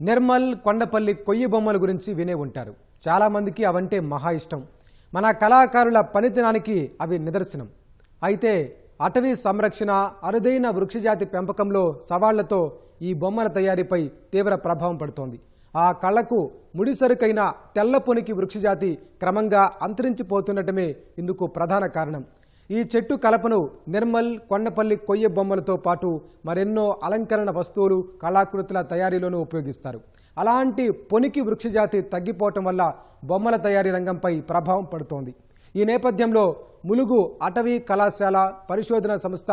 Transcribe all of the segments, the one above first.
నిర్మల్ కొండపల్లి కొయ్యి బొమ్మల గురించి వినే ఉంటారు. చాలామందికి అవంటే మహా ఇష్టం. మన కళాకారుల పనితనానికి అవి నిదర్శనం. అయితే అటవీ సంరక్షణ అరుదైన వృక్షజాతి పెంపకంలో సవాళ్ళతో ఈ బొమ్మల తయారీపై తీవ్ర ప్రభావం పడుతోంది. ఆ కళకు ముడిసరుకైన తెల్ల పొనికి వృక్షజాతి క్రమంగా అంతరించిపోతుండటమే ఇందుకు ప్రధాన కారణం. ఈ చెట్టు కలపను నిర్మల్ కొండపల్లి కొయ్య బొమ్మలతో పాటు మరెన్నో అలంకరణ వస్తువులు కళాకృతుల తయారీలోనూ ఉపయోగిస్తారు. అలాంటి పొనికి వృక్షజాతి తగ్గిపోవటం వల్ల బొమ్మల తయారీ రంగంపై ప్రభావం పడుతోంది. ఈ నేపథ్యంలో ములుగు అటవీ కళాశాల పరిశోధన సంస్థ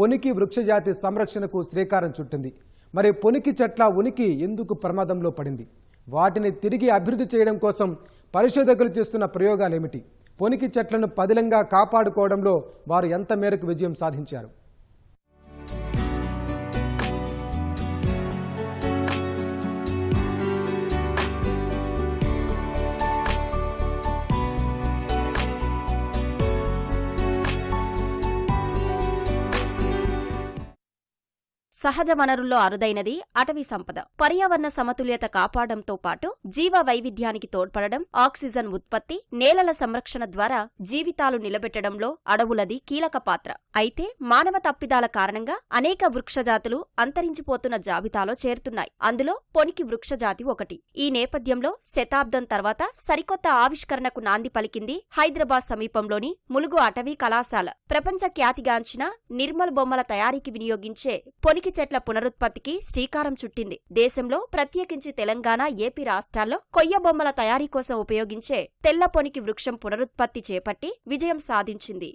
పొనికి వృక్షజాతి సంరక్షణకు శ్రీకారం చుట్టింది. మరి పొనికి చెట్ల ఉనికి ఎందుకు ప్రమాదంలో పడింది? వాటిని తిరిగి అభివృద్ధి చేయడం కోసం పరిశోధకులు చేస్తున్న ప్రయోగాలేమిటి? పొనికి చెట్లను పదిలంగా కాపాడుకోవడంలో వారు ఎంత మేరకు విజయం సాధించారు? సహజ వనరుల్లో అరుదైనది అటవీ సంపద. పర్యావరణ సమతుల్యత కాపాడంతో పాటు జీవ వైవిధ్యానికి తోడ్పడడం ఆక్సిజన్ ఉత్పత్తి నేలల సంరక్షణ ద్వారా జీవితాలు నిలబెట్టడంలో అడవులది కీలక పాత్ర. అయితే మానవ తప్పిదాల కారణంగా అనేక వృక్షజాతులు అంతరించిపోతున్న జాబితాలో చేరుతున్నాయి. అందులో పొనికి వృక్షజాతి ఒకటి. ఈ నేపథ్యంలో శతాబ్దం తర్వాత సరికొత్త ఆవిష్కరణకు నాంది పలికింది హైదరాబాద్ సమీపంలోని ములుగు అటవీ కళాశాల. ప్రపంచ ఖ్యాతిగాంచిన నిర్మల్ బొమ్మల తయారీకి వినియోగించే పొనికి చెట్ల పునరుత్పత్తికి శ్రీకారం చుట్టింది. దేశంలో ప్రత్యేకించి తెలంగాణ ఏపీ రాష్ట్రాల్లో కొయ్య బొమ్మల తయారీ కోసం ఉపయోగించే తెల్ల పొనికి వృక్షం పునరుత్పత్తి చేపట్టి విజయం సాధించింది.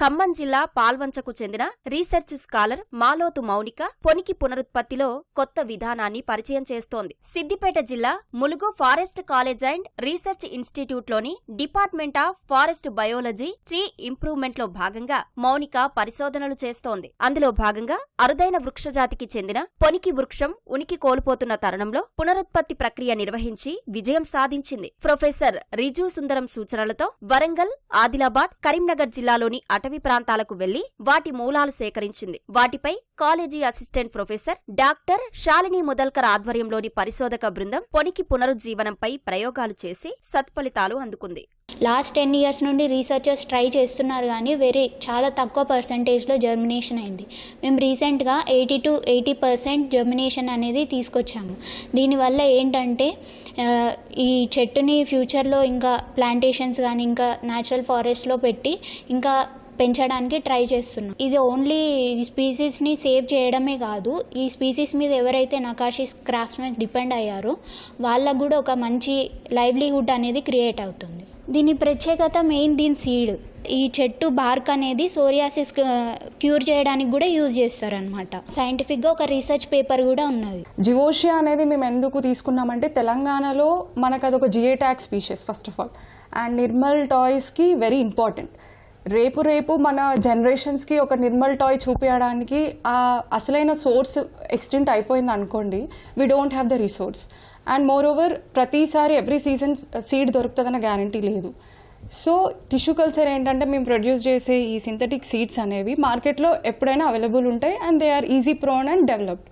ఖమ్మం జిల్లా పాల్వంచకు చెందిన రీసెర్చ్ స్కాలర్ మాలోతు మౌనిక పొనికి పునరుత్పత్తిలో కొత్త విధానాన్ని పరిచయం చేస్తోంది. సిద్దిపేట జిల్లా Mulugu forest college and research ఇన్స్టిట్యూట్లోని department of forest biology tree ఇంప్రూవ్మెంట్లో భాగంగా మౌనిక పరిశోధనలు చేస్తోంది. అందులో భాగంగా అరుదైన వృక్షజాతికి చెందిన పొనికి వృక్షం ఉనికి కోల్పోతున్న తరుణంలో పునరుత్పత్తి ప్రక్రియ నిర్వహించి విజయం సాధించింది. ప్రొఫెసర్ రిజు సుందరం సూచనలతో వరంగల్ ఆదిలాబాద్ కరీంనగర్ జిల్లాలోని అటవీ ప్రాంతాలకు వెళ్ళి వాటి మూలాలు సేకరించింది. వాటిపై college assistant professor doctor Shalini Mudalkar ఆధ్వర్యంలోని పరిశోధక బృందం పొనికి పునరుజ్జీవనంపై ప్రయోగాలు చేసి సత్ఫలితాలు అందుకుంది. లాస్ట్ టెన్ ఇయర్స్ నుండి రీసెర్చర్స్ ట్రై చేస్తున్నారు కానీ వెరీ చాలా తక్కువ పర్సంటేజ్లో జర్మినేషన్ అయింది. మేము రీసెంట్గా eighty to eighty percent germination అనేది తీసుకొచ్చాము. దీనివల్ల ఏంటంటే ఈ చెట్టుని ఫ్యూచర్లో ఇంకా ప్లాంటేషన్స్ కానీ ఇంకా న్యాచురల్ ఫారెస్ట్లో పెట్టి ఇంకా పెంచడానికి ట్రై చేస్తున్నాం. ఇది ఓన్లీ ఈ స్పీసీస్ని సేవ్ చేయడమే కాదు ఈ స్పీసీస్ మీద ఎవరైతే నకాషీ మీద డిపెండ్ అయ్యారో వాళ్ళకు కూడా ఒక మంచి లైవ్లీహుడ్ అనేది క్రియేట్ అవుతుంది. దీని ప్రత్యేకత మెయిన్ దీని సీడ్ ఈ చెట్టు బార్క్ అనేది సోరియాసిస్ క్యూర్ చేయడానికి కూడా యూజ్ చేస్తారనమాట సైంటిఫిక్గా ఒక రీసెర్చ్ పేపర్ కూడా ఉన్నది. జివోషియా అనేది మేము ఎందుకు తీసుకున్నామంటే తెలంగాణలో మనకు అదొక ఒక JioTalk species first of all and Nirmal టాయ్స్కి very important రేపు రేపు మన జనరేషన్స్కి ఒక నిర్మల్ టాయ్ చూపించడానికి ఆ అసలైన సోర్స్ ఎక్స్టెంట్ అయిపోయింది అనుకోండి we don't have the resource and moreover ప్రతిసారి ఎవ్రీ సీజన్ సీడ్ దొరుకుతుందన్న గ్యారంటీ లేదు. సో టిష్యూ కల్చర్ ఏంటంటే మేము ప్రొడ్యూస్ చేసే ఈ సింథటిక్ సీడ్స్ అనేవి మార్కెట్లో ఎప్పుడైనా అవైలబుల్ ఉంటాయి and they are easy prone and developed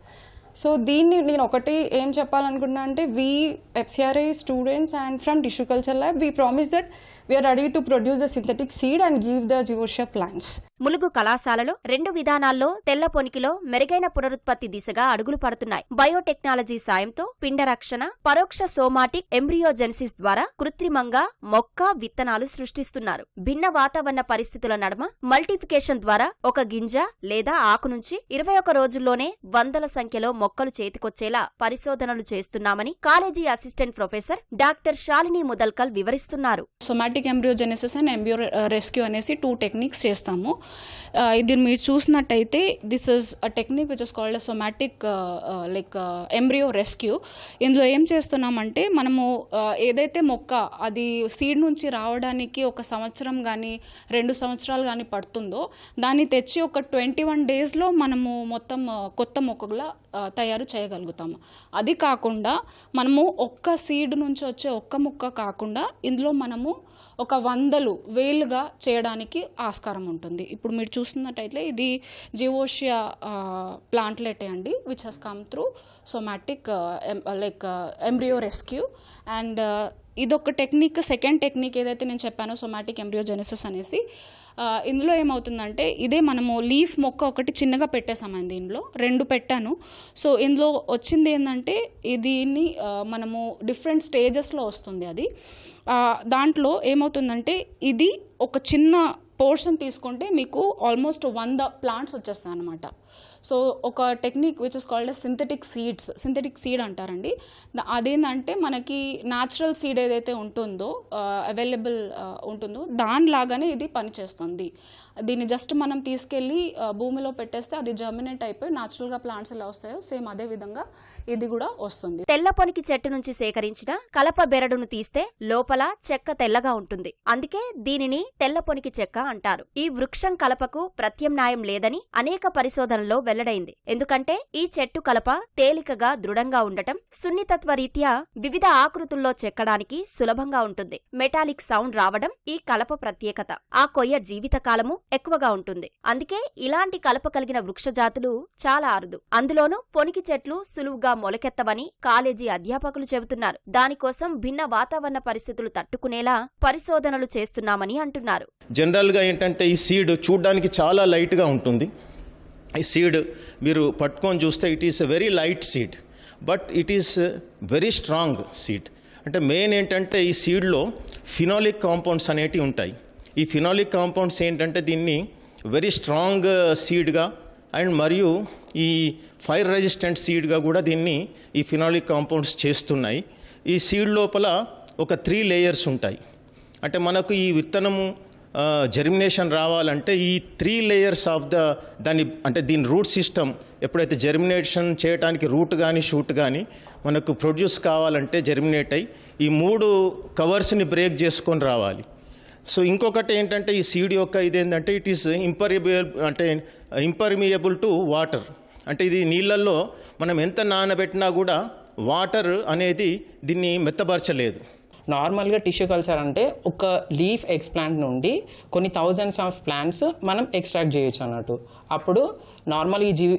so దీన్ని నేను ఒకటి ఏం చెప్పాలనుకున్నా అంటే we FCRI students and from tissue culture lab we promise that we are ready to produce the synthetic seed and give the geosia plants. Mulugu కళాశాలలో రెండు విధానాల్లో తెల్ల పొనికిలో మెరుగైన పునరుత్పత్తి దిశగా అడుగులు పడుతున్నాయి. బయోటెక్నాలజీ సాయంతో పిండ రక్షణ పరోక్ష సోమాటిక్ ఎంబ్రియోజెన్సిస్ ద్వారా కృత్రిమంగా మొక్క విత్తనాలు సృష్టిస్తున్నారు. భిన్న వాతావరణ పరిస్థితుల నడమ మల్టిఫికేషన్ ద్వారా ఒక గింజ లేదా ఆకు నుంచి ఇరవై ఒక రోజుల్లోనే వందల సంఖ్యలో మొక్కలు చేతికొచ్చేలా పరిశోధనలు చేస్తున్నామని college assistant professor doctor Shalini Mudalkal వివరిస్తున్నారు. Somatic embryogenesis and embryo rescue అనేసి టూ టెక్నిక్స్ చేస్తాము. ఇది మీరు చూసినట్టయితే this is a technique which is called a somatic like embryo rescue ఇందులో ఏం చేస్తున్నామంటే మనము ఏదైతే మొక్క అది సీడ్ నుంచి రావడానికి ఒక సంవత్సరం కానీ రెండు సంవత్సరాలు కానీ పడుతుందో దాన్ని తెచ్చి ఒక ట్వంటీ వన్ డేస్లో మనము మొత్తం కొత్త మొక్కగా తయారు చేయగలుగుతాము. అది కాకుండా మనము ఒక్క సీడ్ నుంచి వచ్చే ఒక్క మొక్క కాకుండా ఇందులో మనము ఒక వందలు వేలుగా చేయడానికి ఆస్కారం ఉంటుంది. ఇప్పుడు మీరు చూస్తున్నట్టయితే ఇది జివోషియా ప్లాంట్లెటే అండి which has come through somatic like embryo rescue and ఇదొక టెక్నిక్ సెకండ్ టెక్నిక్ ఏదైతే నేను చెప్పానో సొమాటిక్ ఎంబ్రియోజెనిసిస్ అనేసి. ఇందులో ఏమవుతుందంటే ఇదే మనము లీఫ్ మొక్క ఒకటి చిన్నగా పెట్టేసామండి దీనిలో రెండు పెట్టాను. సో ఇందులో వచ్చింది ఏంటంటే దీన్ని మనము డిఫరెంట్ స్టేజెస్లో వస్తుంది అది. దాంట్లో ఏమవుతుందంటే ఇది ఒక చిన్న పోర్షన్ తీసుకుంటే మీకు ఆల్మోస్ట్ వంద ప్లాంట్స్ వచ్చేస్తాయి అనమాట సో ఒక technique which is called synthetic seeds synthetic seed అంటారండి. అదేంటంటే మనకి న్యాచురల్ సీడ్ ఏదైతే ఉంటుందో అవైలబుల్ ఉంటుందో దానిలాగానే ఇది పనిచేస్తుంది. దీన్ని జస్ట్ మనం తీసుకెళ్ళి భూమిలో పెట్టేస్తే అది జర్మినేట్ అయిపోయి న్యాచురల్గా ప్లాంట్స్ ఎలా వస్తాయో సేమ్ అదే విధంగా ఇది కూడా వస్తుంది. తెల్ల పొనికి చెట్టు నుంచి సేకరించిన కలప బెరడును తీస్తే లోపల చెక్క తెల్లగా ఉంటుంది. అందుకే దీనిని తెల్ల పొనికి చెక్క అంటారు. ఈ వృక్షం కలపకు ప్రత్యామ్నాయం లేదని అనేక పరిశోధనల్లో వెల్లడైంది. ఎందుకంటే ఈ చెట్టు కలప తేలికగా దృఢంగా ఉండటం సున్నితత్వ రీత్యా వివిధ ఆకృతుల్లో చెక్కడానికి సులభంగా ఉంటుంది. మెటాలిక్ సౌండ్ రావడం ఈ కలప ప్రత్యేకత. ఆ కొయ్య జీవితకాలము ఎక్కువగా ఉంటుంది. అందుకే ఇలాంటి కలప కలిగిన వృక్షజాతులు చాలా అరుదు. అందులోనూ పొనికి చెట్లు సులువుగా మొలకెత్తవని కాలేజీ అధ్యాపకులు చెబుతున్నారు. దానికోసం భిన్న వాతావరణ పరిస్థితులు తట్టుకునేలా పరిశోధనలు చేస్తున్నామని అంటున్నారు. జనరల్గా ఏంటంటే ఈ సీడ్ చూడడానికి చాలా లైట్గా ఉంటుంది. ఈ సీడ్ మీరు పట్టుకొని చూస్తే it is a very light seed but it is very strong seed అంటే మెయిన్ ఏంటంటే ఈ సీడ్లో ఫినాలిక్ కాంపౌండ్స్ అనేటివి ఉంటాయి. ఈ ఫినాలిక్ కాంపౌండ్స్ ఏంటంటే దీన్ని వెరీ స్ట్రాంగ్ సీడ్గా అండ్ మరియు ఈ ఫైర్ రెసిస్టెంట్ సీడ్గా కూడా దీన్ని ఈ ఫినాలిక్ కాంపౌండ్స్ చేస్తున్నాయి. ఈ సీడ్ లోపల ఒక త్రీ లేయర్స్ ఉంటాయి. అంటే మనకు ఈ విత్తనము జెర్మినేషన్ రావాలంటే ఈ త్రీ లేయర్స్ ఆఫ్ ద దాని అంటే దీని రూట్ సిస్టమ్ ఎప్పుడైతే జర్మినేషన్ చేయడానికి రూట్ కానీ షూట్ కానీ మనకు ప్రొడ్యూస్ కావాలంటే జెర్మినేట్ అయ్యి ఈ మూడు కవర్స్ని బ్రేక్ చేసుకొని రావాలి. సో ఇంకొకటి ఏంటంటే ఈ సీడ్ యొక్క ఇదేంటంటే ఇట్ ఈస్ ఇంపర్మియబుల్ అంటే ఇంపర్మియబుల్ టు వాటర్ అంటే ఇది నీళ్ళల్లో మనం ఎంత నానబెట్టినా కూడా వాటర్ అనేది దీన్ని మెత్తబరచలేదు నార్మల్గా టిష్యూ కల్చర్ అంటే ఒక లీఫ్ ఎక్స్ప్లాంట్ నుండి కొన్ని థౌజండ్స్ ఆఫ్ ప్లాంట్స్ మనం ఎక్స్ట్రాక్ట్ చేయొచ్చు అన్నట్టు. అప్పుడు నార్మల్ ఈ జీ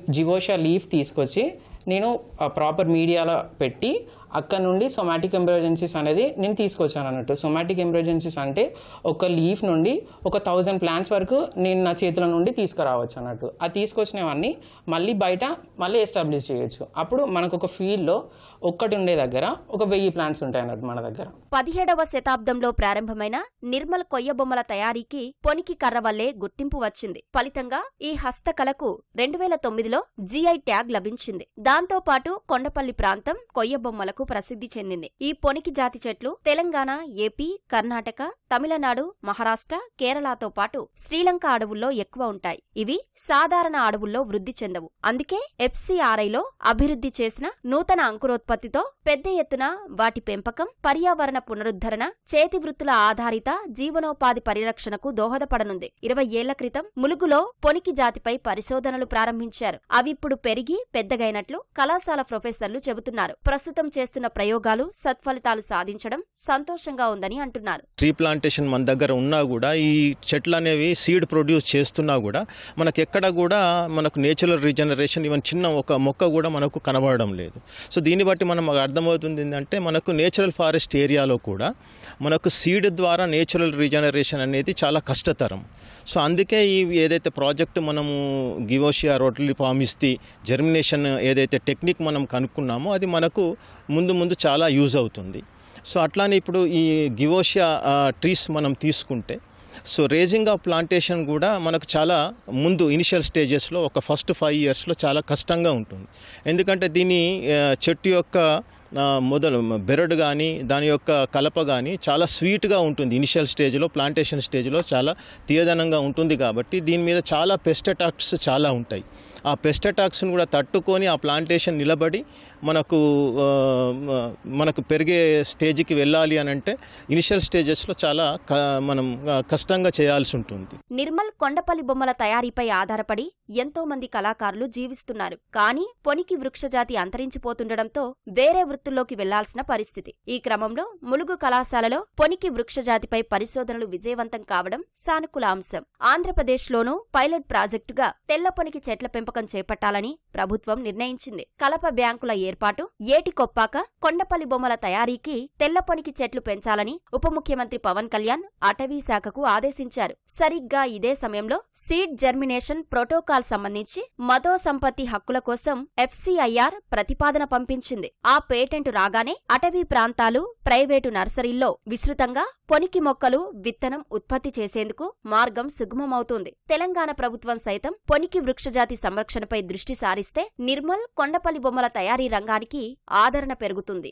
లీఫ్ తీసుకొచ్చి నేను ప్రాపర్ మీడియాలో పెట్టి అక్కడ నుండి సొమాటిక్ ఎంబ్రోజెన్సీస్ అనేది నేను తీసుకొచ్చాను అన్నట్టు. సొమాటిక్ ఎంబ్రోజెన్సీస్ అంటే ఒక లీఫ్ నుండి ఒక థౌజండ్ ప్లాంట్స్ వరకు నేను నా చేతుల నుండి తీసుకురావచ్చు అన్నట్టు. ఆ తీసుకొచ్చినవన్నీ మళ్ళీ బయట మళ్ళీ ఎస్టాబ్లిష్ చేయొచ్చు. అప్పుడు మనకు ఒక ఫీల్డ్లో ఒక్కటి ఉండే దగ్గర ఒక వెయ్యి ప్లాంట్స్ ఉంటాయి అన్నట్టు మన దగ్గర. పదిహేడవ శతాబ్దంలో ప్రారంభమైన నిర్మల్ కొయ్య బొమ్మల తయారీకి పొనికి కర్ర వల్లే గుర్తింపు వచ్చింది. ఫలితంగా ఈ హస్తకళకు రెండు వేల తొమ్మిదిలో జీఐ ట్యాగ్ లభించింది. దాంతోపాటు కొండపల్లి ప్రాంతం కొయ్య బొమ్మలకు ప్రసిద్ధి చెందింది. ఈ పొనికి జాతి చెట్లు తెలంగాణ ఏపీ కర్ణాటక తమిళనాడు మహారాష్ట్ర కేరళతో పాటు శ్రీలంక అడవుల్లో ఎక్కువ ఉంటాయి. ఇవి సాధారణ అడవుల్లో వృద్ధి చెందవు. అందుకే ఎఫ్సిఆర్ఐలో అభివృద్ధి చేసిన నూతన అంకురోత్పత్తితో పెద్ద ఎత్తున వాటి పెంపకం పర్యావరణ పునరుద్ధరణ చేతి వృత్తుల ఆధారిత జీవనోపాధి పరిరక్షణకు దోహదపడనుంది. ఇరవై ఏళ్ళ క్రితం ములుగులో పొనికి జాతిపై పరిశోధనలు ప్రారంభించారు. అవిప్పుడు పెరిగి పెద్దగైనట్లు కళాశాల ప్రొఫెసర్లు చెబుతున్నారు. ప్రస్తుతం చేస్తున్న ప్రయోగాలు సత్ఫలితాలు సాధించడం సంతోషంగా ఉందని అంటున్నారు. ట్రీ ప్లాంటేషన్ మన దగ్గర ఉన్నా కూడా ఈ చెట్లు అనేవి సీడ్ ప్రొడ్యూస్ చేస్తున్నా కూడా మనకు ఎక్కడ కూడా మనకు నేచురల్ రీజనరేషన్ ఈవెన్ చిన్న ఒక మొక్క కూడా మనకు కనబడడం లేదు. సో దీన్ని బట్టి మనం అర్థమవుతుంది ఏంటంటే మనకు నేచురల్ ఫారెస్ట్ ఏరియాలో కూడా మనకు సీడ్ ద్వారా నేచురల్ రీజనరేషన్ అనేది చాలా కష్టతరం. సో అందుకే ఈ ఏదైతే ప్రాజెక్ట్ మనము గివోషియా రోటరీ ఫామ్ ఇస్తే జర్మినేషన్ ఏదైతే టెక్నిక్ మనం కనుక్కున్నామో అది మనకు ముందు ముందు చాలా యూజ్ అవుతుంది. సో అట్లానే ఇప్పుడు ఈ గివోషియా ట్రీస్ మనం తీసుకుంటే సో రేజింగ్ ఆఫ్ ప్లాంటేషన్ కూడా మనకు చాలా ముందు ఇనిషియల్ స్టేజెస్లో ఒక ఫస్ట్ ఫైవ్ ఇయర్స్లో చాలా కష్టంగా ఉంటుంది. ఎందుకంటే దీని చెట్టు యొక్క మొదలు బెరడు కానీ దాని యొక్క కలప కానీ చాలా స్వీట్గా ఉంటుంది. ఇనిషియల్ స్టేజ్లో ప్లాంటేషన్ స్టేజ్లో చాలా తీయదనంగా ఉంటుంది కాబట్టి దీని మీద చాలా పెస్ట్ అటాక్స్ చాలా ఉంటాయి. ఆ పెస్ట్ అటాక్స్ని కూడా తట్టుకొని ఆ ప్లాంటేషన్ నిలబడి మనకు మనకు పెరిగే స్టేజ్కి వెళ్ళాలి అని అంటే ఇనిషియల్ స్టేజెస్లో చాలా క- మనం కష్టంగా చేయాల్సి ఉంటుంది. నిర్మల్ కొండపల్లి బొమ్మల తయారీపై ఆధారపడి ఎంతో మంది కళాకారులు జీవిస్తున్నారు. కానీ పొనికి వృక్షజాతి అంతరించిపోతుండటంతో వేరే వృత్తుల్లోకి వెళ్ళాల్సిన పరిస్థితి. ఈ క్రమంలో ములుగు కళాశాలలో పొనికి వృక్షజాతిపై పరిశోధనలు విజయవంతం కావడం సానుకూల అంశం. ఆంధ్రప్రదేశ్లోనూ పైలట్ ప్రాజెక్టుగా తెల్ల పొనికి చెట్ల పెంపకం చేపట్టాలని ప్రభుత్వం నిర్ణయించింది. కలప బ్యాంకుల ఏర్పాటు ఏటి కొప్పాక కొండపల్లి బొమ్మల తయారీకి తెల్లపొనికి చెట్లు పెంచాలని ఉప ముఖ్యమంత్రి పవన్ కళ్యాణ్ అటవీ శాఖకు ఆదేశించారు. సరిగ్గా ఇదే సమయంలో సీడ్ జర్మినేషన్ ప్రోటోకాల్ సంబంధించి మదో సంపత్తి హక్కుల కోసం ఎఫ్సిఐఆర్ ప్రతిపాదన పంపించింది. ఆ పేటెంట్ రాగానే అటవీ ప్రాంతాలు ప్రైవేటు నర్సరీల్లో విస్తృతంగా పొనికి మొక్కలు విత్తనం ఉత్పత్తి చేసేందుకు మార్గం సుగమమవుతుంది. తెలంగాణ ప్రభుత్వం సైతం పొనికి వృక్షజాతి సంరక్షణపై దృష్టి సారిస్తే నిర్మల్ కొండపల్లి బొమ్మల తయారీ రంగానికి ఆదరణ పెరుగుతుంది.